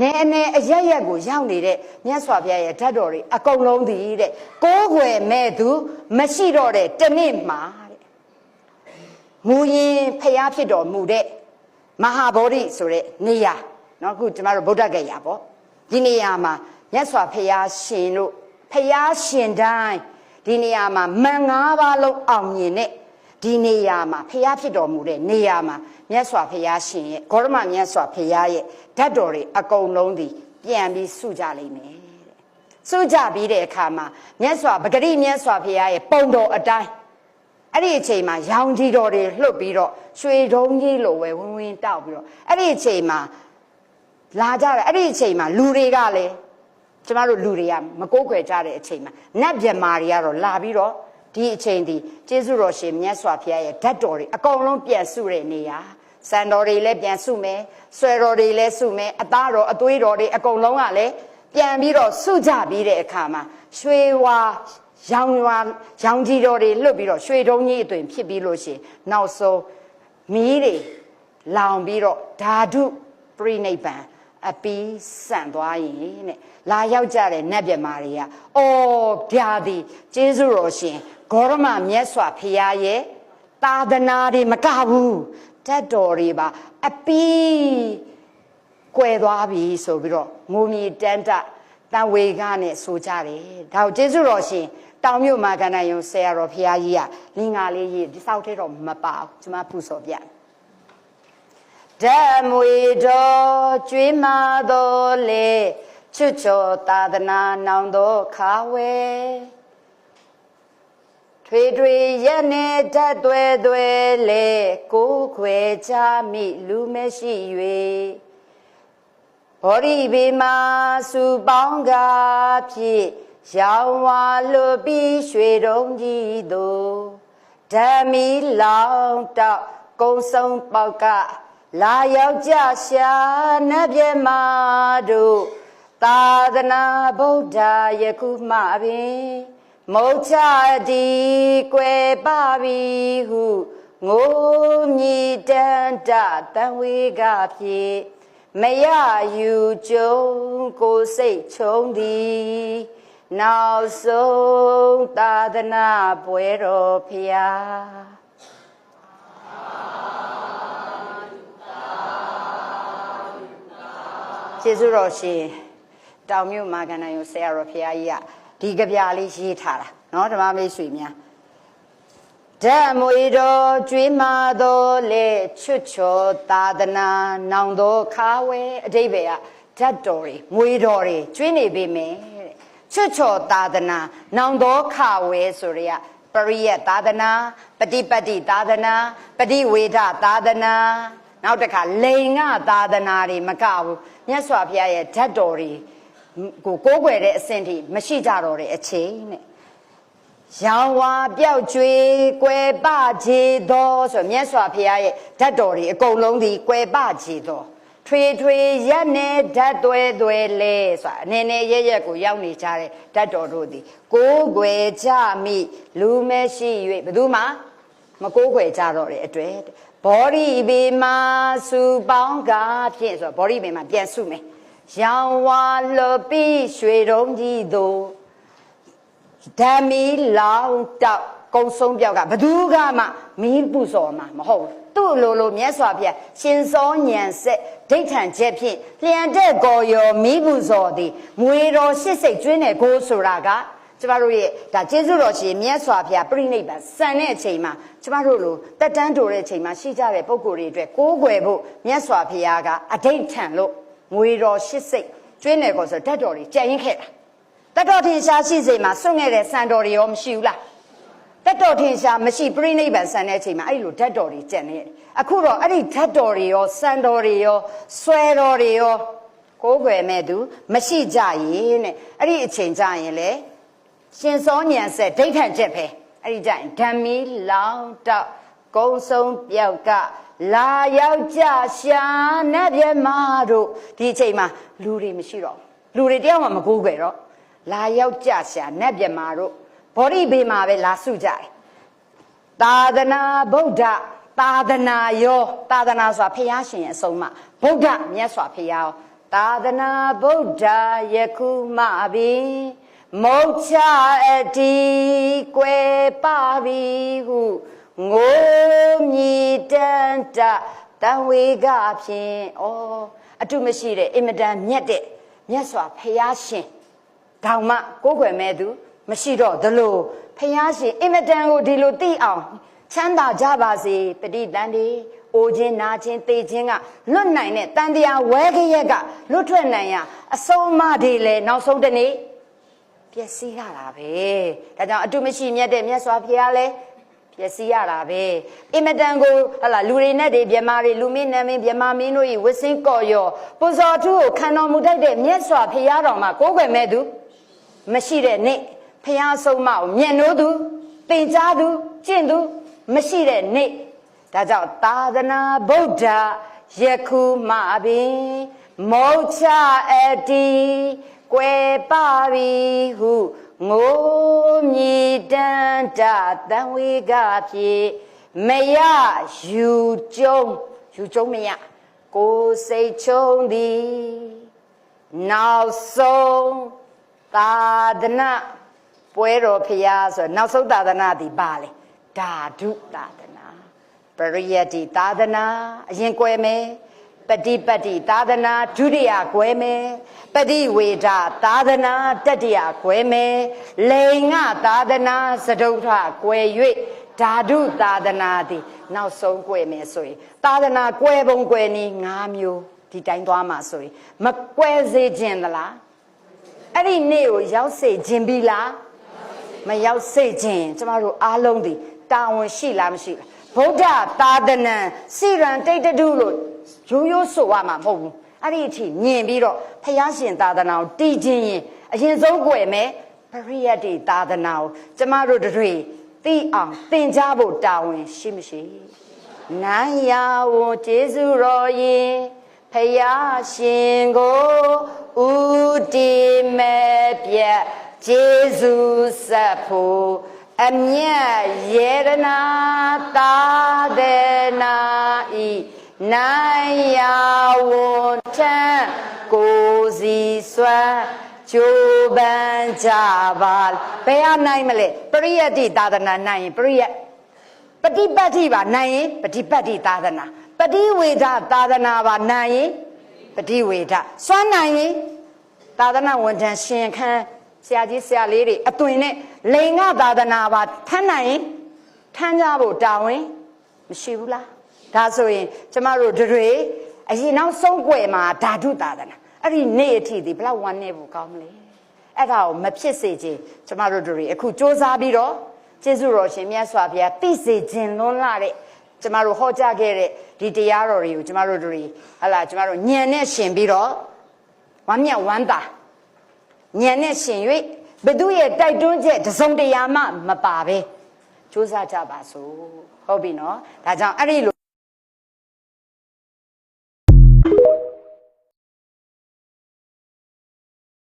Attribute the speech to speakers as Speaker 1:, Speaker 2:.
Speaker 1: နေနေအရရက်ကိုရောက်နေတဲ့မြတ်စွာဘုရားရဲ့ဓာတ်တော်တွေအကုန်လုံးတည်တဲ့ကိုးကွယ်မဲ့သူမရှိတော့တဲ့တနေ့မှာတဲ့မူရင်ဖျားဖြစ်တော်မူတဲ့မဟာဗောဓိဆိုတဲ့နေရာเนาะအခုကျမတို့ဗုဒ္ဓဂယာပေါ့ဒီနေရာမှာမြတ်စွာဘုရားရှင်တို့ဖျားရှင်တိုင်းဒီနေရာမှာမန်၅ပါးလုံးအောင်မြင်တဲ့ ဒီနေရာမှာဖျားဖြစ်တော်မူတဲ့နေရာမှာမြတ်စွာဘုရားရှင်ရဲ့ဂေါရမမြတ်စွာဘုရားရဲ့ဓာတ်တော်တွေအကုန်လုံးဒီပြန်ပြီးစုကြလိမ့်မယ်တဲ့စုကြပြီးတဲ့အခါမှာမြတ်စွာပဂရိမြတ်စွာဘုရားရဲ့ပုံတော်အတိုင်းအဲ့ဒီအချိန်မှာရောင်ကြီးတော်တွေလှုပ်ပြီးတော့ရွှေတုံးကြီးလိုပဲဝင်းဝင်းတောက်ပြီးတော့အဲ့ဒီအချိန်မှာလာကြတယ်အဲ့ဒီအချိန်မှာလူတွေကလည်းကျမတို့လူတွေကမကိုးကွယ်ကြတဲ့အချိန်မှာနတ်မြမာတွေကတော့လာပြီးတော့ ဒီအချိန်ဒီကျေးဇူးတော်ရှင်မြတ်စွာဘုရားရဲ့ဓာတ်တော်တွေအကုန်လုံးပြန်စုတဲ့နေရာစံတော်တွေလည်းပြန်စုမယ်ဆွဲတော်တွေလည်းစုမယ်အသားတော်အသွေးတော်တွေအကုန်လုံးကလည်းပြန်ပြီးတော့စုကြပြီးတဲ့အခါမှာရွှေဝါရောင်ဝါရောင်ကြီးတော်တွေလွတ်ပြီးတော့ရွှေတုံးကြီးအသွင်ဖြစ်ပြီးလို့ရှိရင်နောက်ဆုံးမီးတွေလောင်ပြီးတော့ဓာတုပြိနိဗ္ဗာန် အပီးဆန့်သွားရင်တဲ့လာရောက်ကြတဲ့နတ်မြမာတွေကအော်ဗျာသည်ကျေးဇူးတော်ရှင်ဂေါရမမြတ်စွာဘုရားရဲ့သာသနာတွေမကဘူးတတ်တော်တွေပါအပီးကွယ်သွားပြီဆိုပြီးတော့ငိုမြေတန်းတတန်ဝေကနဲ့ဆိုကြတယ်ဒါကိုကျေးဇူးတော်ရှင်တောင်မြို့မှာကဏ္ဍယုံဆရာတော်ဘုရားကြီးကလင်္ကာလေးရေးဒီစောက်ထဲတော့မပါဘူးကျွန်မပူစော်ပြ ဓမွေတော်ကျွေးမတော်လေချွတ်ချောသာသနာနောင်တော်ခါဝဲထွေထွေရက်နေတတ်သွဲသွဲလေကိုးခွေချမိလူမရှိ၍ဘောရီဘေမာစုပေါင်းကားဖြစ်ရောင်ဝါလွတ်ပြီးရွှေတုံးကြီးတို့ဓမီလောင်တောက်ကုံဆုံးပေါက်က လာရောက်ကြရှာနတ်ပြမတို့သာသနာဗုဒ္ဓယခုမှပင်မုတ်ချတိကွယ်ပပြီဟုငိုမြည်တန်တတန်ဝေကဖြစ်မရယူကြုံကိုစိတ်ချုံသည်နောက်ဆုံးသာသနာပွဲတော်ဖျား ကျေးဇူးတော်ရှင်တောင်မြို့မာကဏယုဆရာတော်ဖျားကြီးကဒီကြပြလေးရေးထားတာเนาะဓမ္မမေးဆွေများဓမ္မွေတော်ကျွေးမာတော်လေချွတ်ချောသာသနာနောင်တော်ခါဝဲအတိဘယ်ကဓာတ်တော်တွေမွေတော်တွေကျွေးနေပေမယ်တဲ့ချွတ်ချောသာသနာနောင်တော်ခါဝဲဆိုရပရိယသာသနာပฏิပတ်တိသာသနာပฏิဝေဒသာသနာ နောက်တစ်ခါလိန်ကသာသနာတွေမကဘူးမြတ်စွာဘုရားရဲ့ဓာတ်တော်တွေကိုကိုးကွယ်တဲ့အဆင့်ထိမရှိကြတော့တဲ့အချိန်နဲ့ရောင်ဝါပြောက်ကျွေးကွယ်ပခြေတော်ဆိုမြတ်စွာဘုရားရဲ့ဓာတ်တော်တွေအကုန်လုံးဒီကွယ်ပခြေတော်ထွေထွေရက်နဲ့ဓာတ်သွဲသွဲလဲဆိုတာအနေနဲ့ရရက်ကိုရောက်နေကြတဲ့ဓာတ်တော်တို့ဒီကိုးကွယ်ကြမိလူမရှိ၍ဘယ်သူမှမကိုးကွယ်ကြတော့တဲ့အတွေ့ ဘောရီဘေမာစုပေါင်းကားဖြင့်ဆိုတော့ဘောရီဘေမာပြန်စုမယ်ရောင်ဝါလပိရွှေတုံးကြီးတို့ဓမီလောင်တောက်ကုံဆုံးပြောက်ကဘသူကမှမီးပူစော်မှာမဟုတ်ဘူးသူ့လိုလိုမြတ်စွာဘုရားရှင်စောညံဆက်ဒိဋ္ဌံချက်ဖြင့်လျံတဲ့ကော်ရောမီးပူစော်သည်မွေတော်ရှစ်စိတ်ကျွင်းတဲ့ကိုဆိုတာက ကျမတို့ရဲ့ဒါကျေးဇူးတော်ရှင်မြတ်စွာဘုရားပြိဋိဘံစံတဲ့အချိန်မှာကျမတို့လိုတက်တန်းတိုတဲ့အချိန်မှာရှိကြတဲ့ပုံကိုယ်တွေအတွက်ကိုးကွယ်ဖို့မြတ်စွာဘုရားကအဋိဋ္ဌံလို့ငွေတော်ရှစ်စိတ်ကျွင်းတယ်ကောဆိုဓာတ်တော်တွေကြံရင်ခဲ့တာတတော်ထင်ရှားရှိစေမှာစွန့်ခဲ့တဲ့စံတော်တွေရောမရှိဘူးလားတတော်ထင်ရှားမရှိပြိဋိဘံစံတဲ့အချိန်မှာအဲ့လိုဓာတ်တော်တွေကြံနေတယ်အခုတော့အဲ့ဒီဓာတ်တော်တွေရောစံတော်တွေရောဆွဲတော်တွေရောကိုးကွယ်မဲ့သူမရှိကြရင်တဲ့အဲ့ဒီအချိန်ကြရင်လေ ရှင်စောညံဆက်ဒိဋ္ဌံချက်ပဲအဲ့ဒီကြရင်ဓမ္မီလောင်တောက်ကုံဆုံးပြောက်ကလာရောက်ကြရှာနတ်မြမတို့ဒီအချိန်မှာလူတွေမရှိတော့လူတွေတယောက်မှမကိုးကွယ်တော့လာရောက်ကြရှာနတ်မြမတို့ဘောဓိဘေးမှာပဲလာစုကြတယ်သာသနာဗုဒ္ဓသာသနာရောသာသနာဆိုတာဖះရှင်ရဲ့အဆုံးအမဗုဒ္ဓမြတ်စွာဘုရားသာသနာဗုဒ္ဓယခုမှပြီ မုတ်ချအတီကွယ်ပပြီဟုငိုမြည်တန်တတန်ဝေကဖြင့်ဩအတုမရှိတဲ့အင်မတန်မြတ်တဲ့မြတ်စွာဘုရားရှင်တောင်မှကိုးကွယ်မဲ့သူ မရှိတော့သလိုဖယားရှင်အင်မတန်ကိုဒီလိုသိအောင်ချမ်းသာကြပါစေပဋိတန်ဒီအိုခြင်းနာခြင်းသေခြင်းကလွတ်နိုင်တဲ့တန်တရားဝဲခရက်ကလွတ်ထွက်နိုင်ရအဆုံးအမတွေလည်းနောက်ဆုံးတစ်နေ့ ပျက်စီးရတာပဲဒါကြောင့်အတုမရှိမြတ်တဲ့မြတ်စွာဘုရားလည်းပျက်စီးရတာပဲအင်မတန်ကိုဟလာလူတွေနဲ့တွေမြမာတွေလူမင်းနာမင်းမြမာမင်းတို့ဤဝစင်းကော်ရောပူဇော်ထုကိုခံတော်မူတတ်တဲ့မြတ်စွာဘုရားတော်မှာကိုးကွယ်မဲ့သူမရှိတဲ့နေ့ဖះဆုံးမကိုမျက်နှိုးသူတင်ကြားသူကျင့်သူမရှိတဲ့နေ့ဒါကြောင့်သာသနာဗုဒ္ဓယခုမှပင်မောချအတီ ကွယ်ပပြီဟုငိုမြည်တန်တတန်ဝေကဖြင့်မရယူကျုံယူကျုံမရကိုယ်စိတ်ချုံသည်နောက်ဆုံးသာသနာပွဲတော်ဖရာဆိုနောက်ဆုံးသာသနာဒီပါလေဓာတုသာသနာပရိယတ္တိသာသနာအရင်ကွယ်မယ် ပฏิပတ်တိသာသနာဒုတိယကွယ်မယ်ပฏิဝေဒသာသနာတတိယကွယ်မယ်လိန်ငသာသနာစတုထကွယ်၍ဓာတုသာသနာသည်နောက်ဆုံးကွယ်မယ်ဆိုရင်သာသနာကွယ်ပုံကွယ်နည်း၅မျိုးဒီတိုင်းသွားမှာဆိုရင်မကွယ်စေခြင်းသလားအဲ့ဒီနေ့ကိုရောက်စေခြင်းပြီလားမရောက်စေခြင်းကျမတို့အားလုံးဒီတာဝန်ရှိလားမရှိလား ဗုဒ္ဓသာသနာစိရန်တိတ်တတုလို့ရိုးရိုးဆိုရမှာမဟုတ်ဘူးအဲ့ဒီအထိညင်ပြီးတော့ဖယားရှင်သာသနာကိုတည်ခြင်းရင်အရင်ဆုံးကြွယ်မယ်ပရိယတ်တိသာသနာကိုကျမတို့တွေသိအောင်သင်ကြားဖို့တာဝန်ရှိမရှိနိုင်ရဝန်ကျေးဇူးတော်ရင်ဖယားရှင်ကိုဥတီမဲ့ပြတ်ကျေးဇူးဆက်ဖို့ အမြတ်ယေရနာသာဒေနာဤနိုင်ရဝန်ထံကိုစီစွမ်းကျိုးပန်းကြပါဘယ်ဟာနိုင်မလဲပရိယတ္တိသာသနာနိုင်ရင်ပရိယတ်ပฏิပတ်တိပါနိုင်ရင်ပฏิပတ်တိသာသနာပฏิဝေဒသာသနာပါနိုင်ရင်ပฏิဝေဒစွမ်းနိုင်ရင်သာသနာဝန်ထမ်းရှင်ခန်း ဆရာကြီးဆရာလေးတွေအသွင်နဲ့လိန်ကသာသနာပါထမ်းနိုင်ရင်ထမ်းကြဖို့တာဝန်မရှိဘူးလားဒါဆိုရင်ကျမတို့တွေအရင်နောက်ဆုံးွယ်မှာဓာတုသာသနာအဲ့ဒီနေ့အထိဒီဘလောက်ဝမ်းနေဖို့ကောင်းမလဲအဲ့ဒါကိုမဖြစ်စေခြင်းကျမတို့တွေအခုစ조사ပြီးတော့ကျေးဇူးတော်ရှင်မြတ်စွာဘုရားသိစေခြင်းလွန်းလာတဲ့ကျမတို့ဟောကြားခဲ့တဲ့ဒီတရားတော်တွေကိုကျမတို့တွေဟလာကျမတို့ညံနဲ့ရှင်ပြီးတော့ဝမ်းမြဝမ်းသာ ညံနဲ့ရှင်၍ဘသူရဲ့တိုက်တွန်းချက်တစုံတရာမှမပါပဲစ조사ကြပါစို့ဟုတ်ပြီနော်ဒါကြောင့်အဲ့ဒီလို